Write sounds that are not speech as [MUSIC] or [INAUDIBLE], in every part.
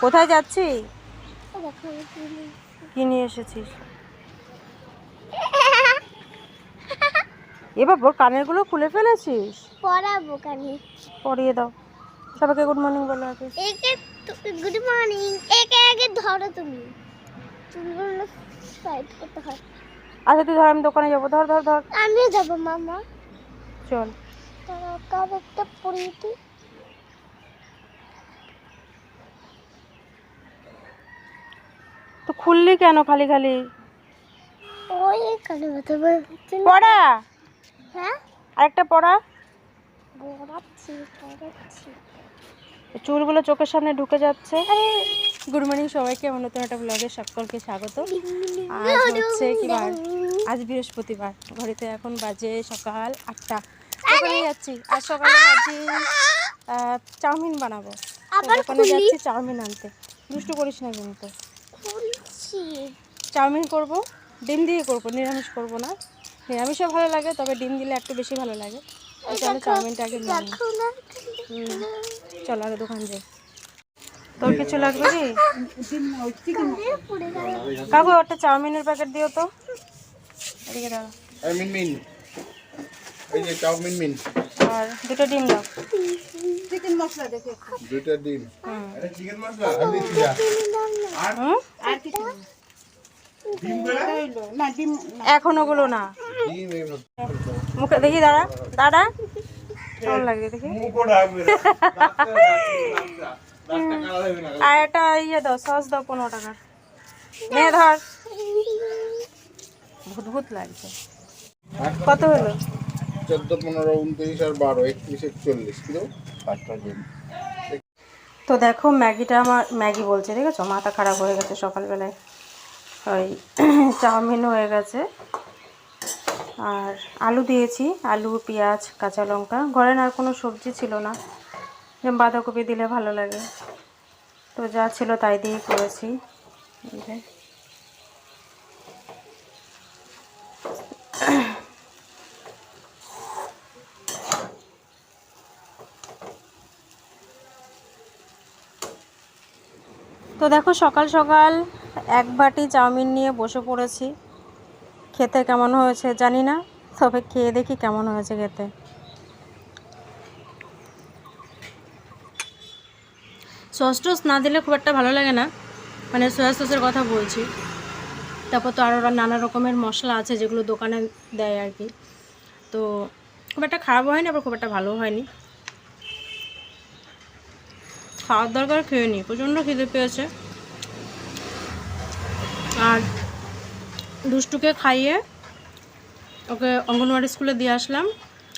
কোথায় যাচ্ছি? কি নিয়ে- এসেছিস? এবার ওর কানেরগুলো খুলে ফেলেছিস? পড়াবো কানি। পরিয়ে দাও। সবাইকে গুড মর্নিং বলো আগে। একে গুড মর্নিং একে আগে ধরো তুমি। চুলগুলো সাইড করতে হয়। আচ্ছা তুই ধর আমি দোকানে যাব। ধর ধর ধর। আমিও যাব মামা। চল। তারা কার একটা পরিয়ে তো খুললি কেন খালি খালি? ওই এখানে ব্যথা পড়া? হ্যাঁ? আরেকটা পড়া? পড়াচ্ছি পড়াচ্ছি। চুলগুলো চোখের সামনে ঢুকে যাচ্ছে। গুড মর্নিং সবাইকে আমার নতুন একটা ব্লগে সকলকে স্বাগত। আজ হচ্ছে কি বার? আজ বৃহস্পতিবার ঘড়িতে এখন বাজে সকাল আটটা। দোকানে যাচ্ছি আজ সকালে ভাবছি চাউমিন বানাবো। খুলি? যাচ্ছি চাউমিন আনতে। দুষ্টু করিস না কিন্তু। চাউমিন করব ডিম দিয়ে করব নিরামিষ করব না। নিরামিষও ভালো লাগে তবে ডিম দিলে একটু বেশি ভালো লাগে। চলো চাউমিনটা আগে নিয়ে। দেখো চলো আগে দোকান যাই। তোর কিছু লাগবে কি? কাকু একটা চাউমিনের প্যাকেট দিও তো। এদিকে দাঁড়া। এই মিনমিন। এই যে চাউ মিনমিন। আর দুটো ডিম দাও। ডিম। চিকেন মশলা? আর হুম? এখন ওগুলো না। মুখে দেখি দাঁড়া। দাঁড়া। কেমন লাগে দেখি? আর একটা ইয়ে দাও সস দাও পনেরো টাকার। নে ধর। ভূত ভূত লাগছে। কত? হলো? চোদ্দ পনেরো উনত্রিশ আর বারো একত্রিশ একচল্লিশ। কিলো? পাঁচটা ডিম। তো দেখো ম্যাগিটা আমার, ম্যাগি বলছে ঠিক আছে মাথা খারাপ হয়ে গেছে সকালবেলায়। ওই [CLEARS THROAT] চাউমিন হয়ে গেছে। আর আলু দিয়েছি, আলু, পেঁয়াজ, কাঁচা লঙ্কা। ঘরে আর কোনো সবজি ছিল না। যেমন বাঁধাকপি দিলে ভালো লাগে। তো যা ছিল তাই দিয়ে করেছি। তো দেখো সকাল সকাল এক বাটি চাউমিন নিয়ে বসে পড়েছি। খেতে কেমন হয়েছে জানি না, তবে খেয়ে দেখি কেমন হয়েছে খেতে। সস টস না দিলে খুব একটা ভালো লাগে না। মানে সয়া সসের কথা বলছি। তারপর তো আরও নানা রকমের মশলা আছে যেগুলো দোকানে দেয় আর কি। তো খুব একটা খারাপ হয়নি, আবার খুব একটা ভালো হয়নি। খাওয়ার দরকার খেয়ে নি প্রচণ্ড খিদে পেয়েছে। আর দুষ্টুকে খাইয়ে ওকে অঙ্গনওয়াড়ি স্কুলে দিয়ে আসলাম।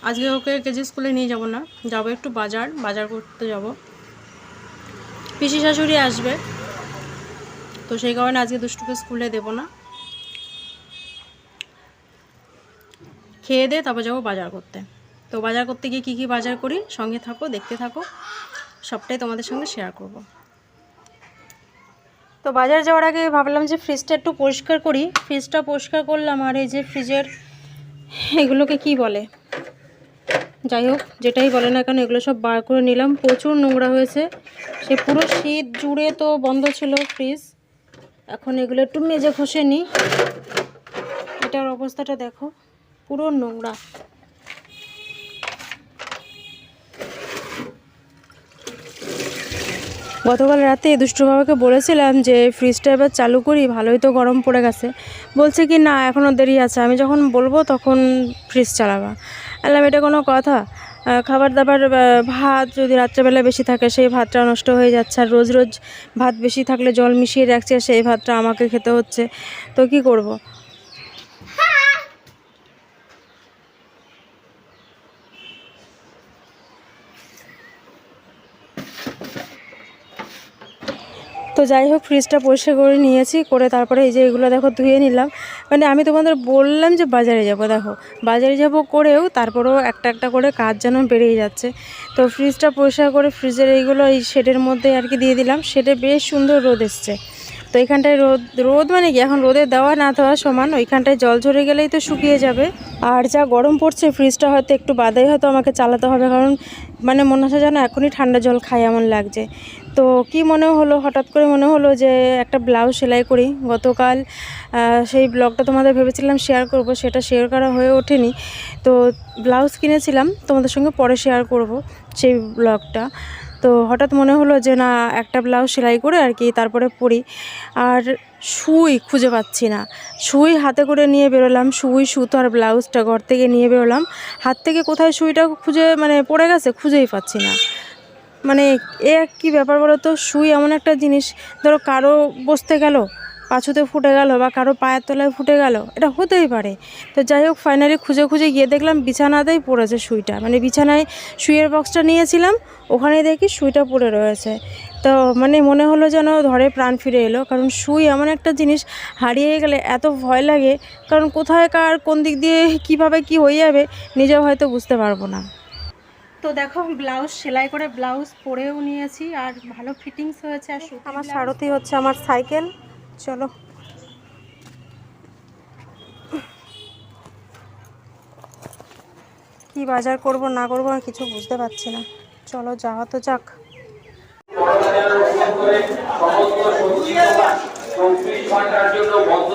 আজকে ওকে কেজি স্কুলে নিয়ে যাব না, যাব একটু বাজার বাজার করতে যাব। পিসি শাশুড়ি আসবে, তো সেই কারণে আজকে দুষ্টুকে স্কুলে দেব না। খেয়ে দে তারপর যাব বাজার করতে। তো বাজার করতে গিয়ে কী কী বাজার করি? সঙ্গে থাকো, দেখতে থাকো। সবটাই তোমাদের সঙ্গে শেয়ার করব। তো বাজার যাওয়ার আগে ভাবলাম যে ফ্রিজটা একটু পরিষ্কার করি। ফ্রিজটা পরিষ্কার করলাম আর এই যে ফ্রিজের এগুলোকে কি বলে? যাই হোক, যেটাই বলে না কেন এগুলো সব বার করে নিলাম। প্রচুর নোংরা হয়েছে। সে পুরো শীত জুড়ে তো বন্ধ ছিল ফ্রিজ এখন এগুলো একটু মেজে ঘষে নিই। এটার অবস্থাটা দেখো, পুরো নোংরা। গতকাল রাতে দুষ্টু বাবাকে বলেছিলাম যে ফ্রিজটা এবার চালু করি, ভালোই তো গরম পড়ে গেছে। বলছে কি, না, এখনও দেরি আছে। আমি যখন বলব তখন ফ্রিজ চালাবা। বললাম, এটা কোনো কথা। খাবার দাবার ভাত যদি রাত্রেবেলা বেশি থাকে, সেই ভাতটা নষ্ট হয়ে যাচ্ছে। আর রোজ রোজ ভাত বেশি থাকলে জল মিশিয়ে রাখছে, সেই ভাতটা আমাকে খেতে হচ্ছে। তো কি করব। তো যাই হোক ফ্রিজটা পরিষ্কার করে নিয়েছি, করে তারপরে এই যে এগুলো দেখো ধুয়ে নিলাম। মানে আমি তোমাদের বললাম যে বাজারে যাব, দেখো। বাজারে যাব করেও তারপরেও একটা একটা করে কাজ যেন বেড়েই যাচ্ছে। তো ফ্রিজটা পরিষ্কার করে ফ্রিজের এইগুলো এই শেডের মধ্যে আর কি দিয়ে দিলাম। শেডে বেশ সুন্দর রোদ এসছে। তো এখানটায় রোদ রোদ মানে কি? এখন রোদে দেওয়া না দেওয়া সমান, ওইখানটায় জল ঝরে গেলেই তো শুকিয়ে যাবে। আর যা গরম পড়ছে ফ্রিজটা হয়তো একটু বাদেই হয়তো আমাকে চালাতে হবে, কারণ মানে মনে হচ্ছে যেন এখনই ঠান্ডা জল খাই এমন লাগছে। তো কি মনে হলো? হঠাৎ করে মনে হলো যে একটা ব্লাউজ সেলাই করি। গতকাল সেই ব্লগটা তোমাদের ভেবেছিলাম শেয়ার করব, সেটা শেয়ার করা হয়ে ওঠেনি। তো ব্লাউজ কিনেছিলাম, তোমাদের সঙ্গে পরে শেয়ার করব সেই ব্লগটা। তো হঠাৎ মনে হলো যে না, একটা ব্লাউজ সেলাই করে আর কি তারপরে পরি। আর সুই খুঁজে পাচ্ছি না। সুই হাতে করে নিয়ে বেরোলাম, সুই, সুতো আর ব্লাউজটা ঘর থেকে নিয়ে বেরোলাম। হাত থেকে কোথায় সুইটা খুঁজে মানে পড়ে গেছে খুঁজেই পাচ্ছি না। মানে এ কি ব্যাপার বলো তো? সুই এমন একটা জিনিস, ধরো কারও বসতে গেল পাছুতে ফুটে গেল বা কারও পায়ের তলায় ফুটে গেল এটা হতেই পারে। তো যাই হোক ফাইনালি খুঁজে খুঁজে গিয়ে দেখলাম বিছানাতেই পড়েছে সুইটা। মানে বিছানায় সুইয়ের বক্সটা নিয়েছিলাম ওখানে দেখি সুইটা পড়ে রয়েছে। তো মানে মনে হলো যেন ধরে প্রাণ ফিরে এলো কারণ সুই এমন একটা জিনিস হারিয়ে গেলে এত ভয় লাগে কারণ কোথায় কার কোন দিক দিয়ে কীভাবে কি হয়ে যাবে নিজেও হয়তো বুঝতে পারব না। তো দেখো ব্লাউজ সেলাই করে ব্লাউজ পরেও নিয়েছি আর ভালো ফিটিংস হয়েছে আর আমার সারথি হচ্ছে আমার সাইকেল চলো। কি বাজার করব, না করব, আমি কিছু বুঝতে পারছি না। চলো, যাওয়া তো যাক। ঘণ্টার জন্য বন্ধ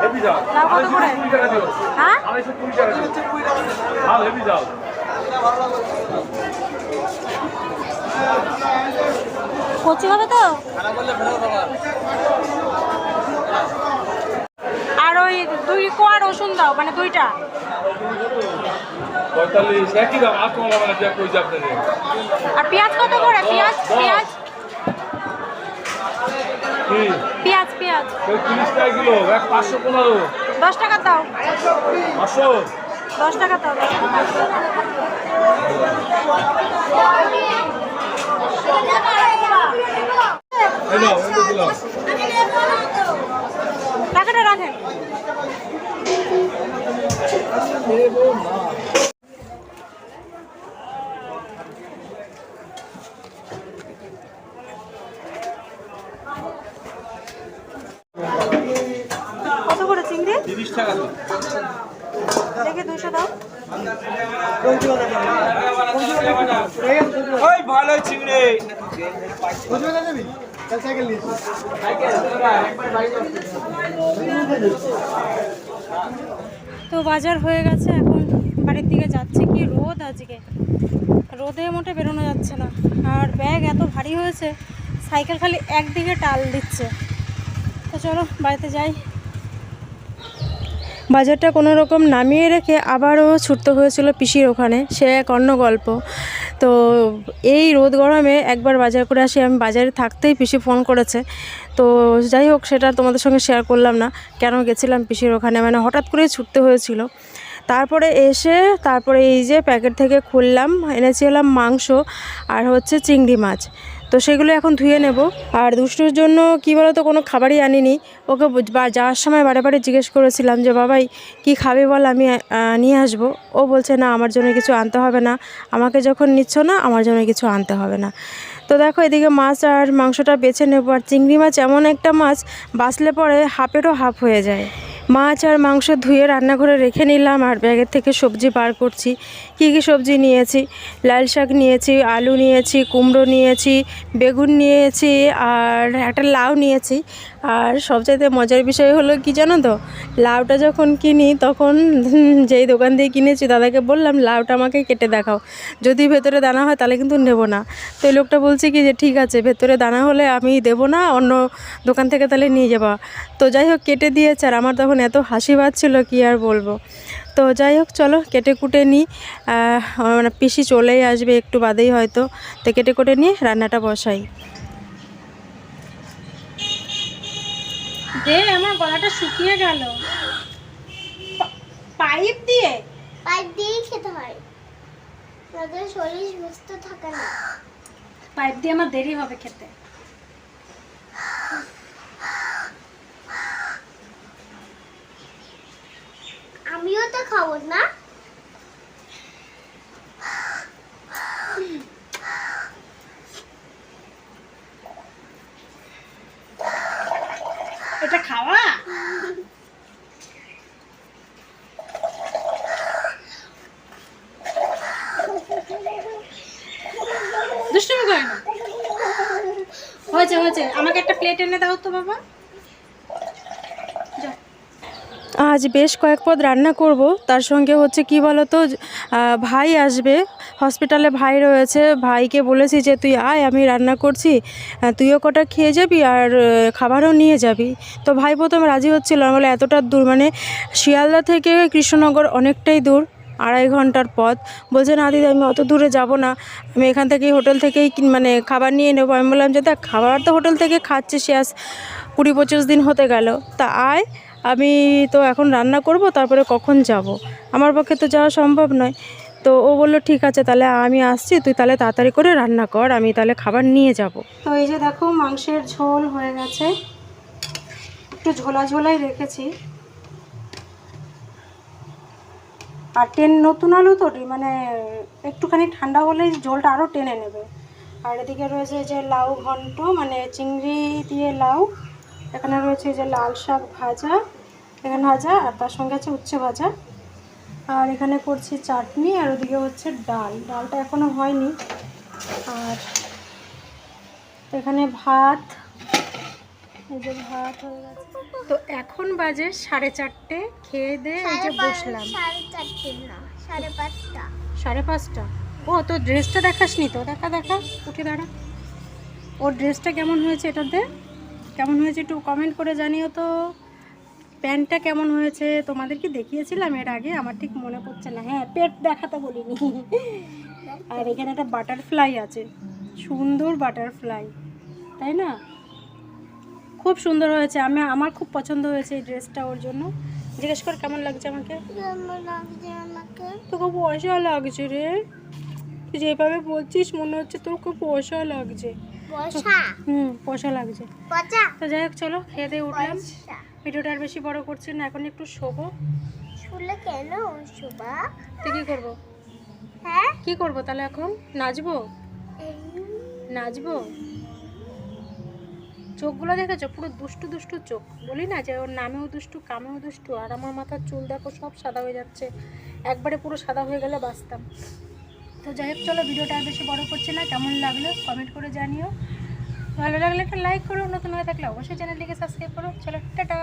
হেভি যাও দাও কত করে কুড়ি টাকা দিও হ্যাঁ আড়াইশো কুড়ি টাকা দিও ভালো হেভি যাও কচি হবে তো? আর ওই দুই কোয়া রসুন দাও মানে দুইটা। পঁয়তাল্লিশ একই দাম আর কমাবো না যা কই যাবে আর পেঁয়াজ কত করে? পেঁয়াজ পেঁয়াজ। পেঁয়াজ পেঁয়াজ। তিরিশ টাকা কিলো এক পাঁচশো পনেরো। দশ টাকা দাও। পাঁচশো? দশ টাকা তো টাকাটা রাখেন কত করে চিংড়ি? তিরিশ টাকা দুশো দাও। ওই ভালো চিংড়ি। তো বাজার হয়ে গেছে এখন বাড়ির দিকে যাচ্ছে। কি রোদ আজকে? রোদে মোটে বেরোনো যাচ্ছে না। আর ব্যাগ এত ভারী হয়েছে সাইকেল খালি একদিকে টাল দিচ্ছে। তো চলো বাড়িতে যাই। বাজারটা কোনো রকম নামিয়ে রেখে আবারও ছুটতে হয়েছিল পিসির ওখানে। সে এক অন্য গল্প। তো এই রোদ গরমে একবার বাজার করে আসি, আমি বাজারে থাকতেই পিসি ফোন করেছে। তো যাই হোক, সেটা তোমাদের সঙ্গে শেয়ার করলাম না। কেন গেছিলাম পিসির ওখানে? মানে হঠাৎ করেই ছুটতে হয়েছিল। তারপরে এসে, তারপরে এই যে প্যাকেট থেকে খুললাম এনেছিলাম মাংস আর হচ্ছে চিংড়ি মাছ। তো সেগুলো এখন ধুয়ে নেব। আর দুষ্টুর জন্য কী বলতো, কোনো খাবারই আনিনি। ওকে যাওয়ার সময় বারে বারে জিজ্ঞেস করেছিলাম যে, বাবাই, কি খাবে বল, আমি নিয়ে আসব। ও বলছে, না, আমার জন্য কিছু আনতে হবে না। আমাকে যখন নিচ্ছ না, আমার জন্য কিছু আনতে হবে না। তো দেখো, এদিকে মাছ আর মাংসটা বেছে নেব। আর চিংড়ি মাছ এমন একটা মাছ বাছলে পরে হাফেরও হাফ হয়ে যায়। মাছ আর মাংস ধুয়ে রান্নাঘরে রেখে নিলাম আর ব্যাগের থেকে সবজি বার করছি। কি কি সবজি নিয়েছি? লাল শাক নিয়েছি, আলু নিয়েছি, কুমড়ো নিয়েছি, বেগুন নিয়েছি আর একটা লাউ নিয়েছি। আর সবচাইতে মজার বিষয় হলো কি জানো তো? লাউটা যখন কিনি, তখন যেই দোকান দিয়ে কিনেছি, দাদাকে বললাম, লাউটা আমাকে কেটে দেখাও। যদি ভেতরে দানা হয়, তাহলে কিন্তু নেব না। তো এই লোকটা বলছে কি যে, ঠিক আছে, ভেতরে দানা হলে আমি দেবো না, অন্য দোকান থেকে তাহলে নিয়ে যাবা। তো যাই হোক, কেটে দিয়েছে আর আমার তখন এত হাসি পাচ্ছিল, কি আর বলব? তো যাই হোক, চলো কেটে কুটে নিই। মানে পিসি চলেই আসবে, একটু বাদেই হয়তো। তো কেটে কুটে নিয়ে রান্নাটা বসাই। দে আমার গলাটা শুকিয়ে গেল। পাইপ দিয়ে? পাইপ দিয়েই খেতে হয়। তাদের শরীর সুস্থ থাকে না। পাইপ দিয়ে আমার দেরি হবে খেতে। আমিও তো খাব না। এটা খাওয়া? দুষ্টুমি করে না। হয়েছে হয়েছে। আমাকে একটা প্লেট এনে দাও তো বাবা। আজ বেশ কয়েক পদ রান্না করব। তার সঙ্গে হচ্ছে কি বলো তো ভাই আসবে। হসপিটালে ভাই রয়েছে। ভাইকে বলেছি যে, তুই আয়, আমি রান্না করছি। তুইও কটা খেয়ে যাবি আর খাবারও নিয়ে যাবি। তো ভাই প্রথমে রাজি হচ্ছিল। বলে এতটা দূর মানে শিয়ালদা থেকে কৃষ্ণনগর অনেকটাই দূর, আড়াই ঘণ্টার পথ। বলছে, না দিদি, আমি অত দূরে যাব না। আমি এখান থেকেই হোটেল থেকেই মানে খাবার নিয়ে নেব। আমি বললাম যে, দেখ, খাবার তো হোটেল থেকে খাচ্ছে সে আজ কুড়ি পঁচিশ দিন হতে গেল। তা আয়, আমি তো এখন রান্না করব, তারপরে কখন যাব? আমার পক্ষে তো যাওয়া সম্ভব নয়। তো ও বলল, ঠিক আছে, তাহলে আমি আসছি, তুই তাহলে তাড়াতাড়ি করে রান্না কর, আমি তাহলে খাবার নিয়ে যাব। তো এই যে দেখো, মাংসের ঝোল হয়ে গেছে। একটু ঝোলা ঝোলাই রেখেছি। আর টেন, নতুন আলু তো মানে একটুখানি ঠান্ডা হলেই ঝোলটা আরও টেনে নেবে। আর এদিকে রয়েছে যে লাউ ঘন্ট মানে চিংড়ি দিয়ে লাউ। এখানে রয়েছে যে লাল শাক ভাজা এখানে ভাজা আর তার সঙ্গে আছে উচ্ছে ভাজা। আর এখানে করছি চাটনি আর ওদিকে হচ্ছে ডাল। ডালটা এখনও হয়নি। আর এখানে ভাত এই যে ভাত হয়ে গেছে। তো এখন বাজে সাড়ে চারটে খেয়ে দিয়ে এই যে বসলাম। সাড়ে চারটে না সাড়ে পাঁচটা। সাড়ে পাঁচটা? ও তো ড্রেসটা দেখাসনি তো। দেখা দেখা উঠে দাঁড়া। ওর ড্রেসটা কেমন হয়েছে এটাতে? কেমন হয়েছে একটু কমেন্ট করে জানিও তো। প্যান্টটা কেমন হয়েছে তোমাদেরকে দেখিয়েছিলাম এর আগে আমার ঠিক মনে পড়ছে না। হ্যাঁ পেট দেখাতে বলিনি। আর এখানে একটা বাটারফ্লাই আছে সুন্দর বাটারফ্লাই তাই না? খুব সুন্দর হয়েছে আমি আমার খুব পছন্দ হয়েছে এই ড্রেসটা ওর জন্য। জিজ্ঞেস কর কেমন লাগছে আমাকে? তোকে পয়সা লাগছে রে। তুই যেভাবে বলছিস মনে হচ্ছে তোর খুব পয়সা লাগছে। হুম পয়সা লাগছে। তো যাই হোক চলো খেয়ে দিয়ে উঠলাম। ভিডিওটা আর বেশি বড় করছি না এখন একটু শোবো। শুলে কেন তুই কী করব? হ্যাঁ? কি করব তাহলে এখন? নাচবো? নাচবো? চোখগুলো দেখেছ? পুরো দুষ্টু দুষ্টু চোখ। বলি না যে ওর নামেও দুষ্টু কামেও দুষ্টু আর আমার মাথার চুল দেখো সব সাদা হয়ে যাচ্ছে। একবারে পুরো সাদা হয়ে গেলে বাঁচতাম। তো যাই হোক, চলো ভিডিওটা আর বেশি বড় করছে না। কেমন লাগল কমেন্ট করে জানিও। ভালো লাগলে একটা লাইক করো, নতুন হয়ে থাকলে অবশ্যই চ্যানেলটিকে সাবস্ক্রাইব করো। চলো টাটা।